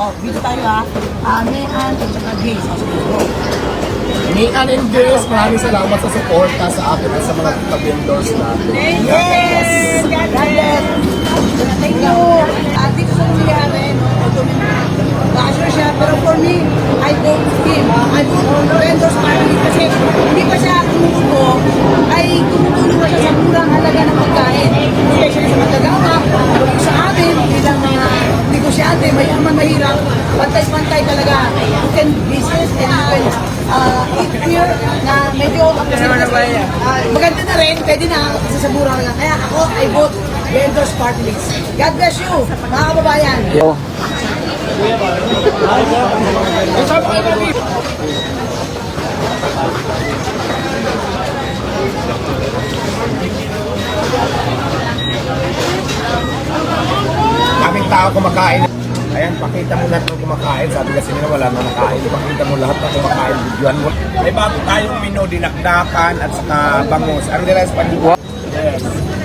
Oh, dito tayo ha. Ah, Nean at saka Gays. Nian and Grace, maraming salamat sa suporta sa akin at sa mga vendors natin. Yes! God bless! Thank you! At dito sa nangyari, basher siya, pero for me, I vote with him. I vote for Rendor's family kasi hindi pa siya tumutubo, ay tumutulong siya sa murang halaga ng pagkain. Especially sa magagawa, sa amin, bilang mga negosyante, mayaman, mahirap, pantay-pantay talaga. You can business and you can uh, eat here na medyo uh, maganda na rin, pwede na kasi sa mura lang. Kaya ako, I vote Vendors Party List. God bless you, mga kababayan. Daming tao kumakain. Ayan, pakita mo lahat ng kumakain. Sabi kasi nila wala na nakain. Pakita mo lahat ng kumakain. Videoan mo. May bago tayong menu, dinakdakan at saka bangus. Ano nila sa Yes.